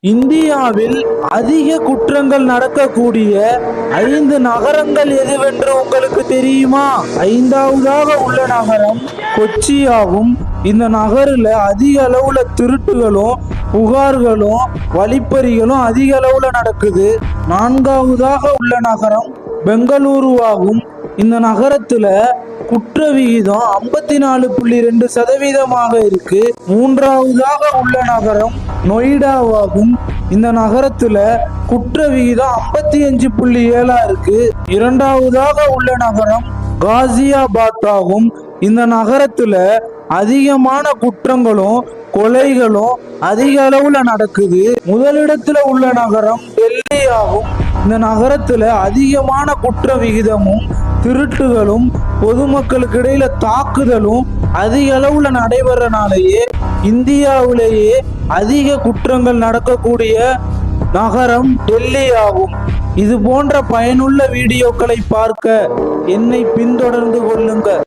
இந்தியாவில் அதிக குற்றங்கள் நடக்கக்கூடிய ஐந்து நகரங்கள் எதுவென்று உங்களுக்கு தெரியுமா? ஐந்தாவதாக உள்ள நகரம் கொச்சியாகும் இந்த நகரில் அதிக அளவுல திருட்டுகளும் புகார்களும் வழிப்பறிகளும் அதிக அளவுல நடக்குது. நான்காவதாக உள்ள நகரம் பெங்களூருவாகும். இந்த நகரத்துல குற்ற விகிதம் ஐம்பத்தி நாலு புள்ளி ரெண்டு சதவீதமாக இருக்கு. மூன்றாவதாக உள்ள நகரம் நொய்டாவாகும். இந்த நகரத்துல குற்ற விகிதம் ஐம்பத்தி அஞ்சு புள்ளி ஏழா இருக்கு. இரண்டாவதாக உள்ள நகரம் காசியாபாத் ஆகும் இந்த நகரத்துல அதிகமான குற்றங்களும் கொலைகளும் அதிக அளவுல நடக்குது. முதலிடத்துல உள்ள நகரம் டெல்லி ஆகும் இந்த நகரத்தில் அதிகமான குற்ற விகிதமும் திருட்டுகளும் பொதுமக்களுக்கு இடையில தாக்குதலும் அதிக அளவுல நடைபெறனாலேயே இந்தியாவிலேயே அதிக குற்றங்கள் நடக்கக்கூடிய நகரம் டெல்லி ஆகும் இது போன்ற பயனுள்ள வீடியோக்களை பார்க்க என்னை பின்தொடர்ந்து கொள்ளுங்கள்.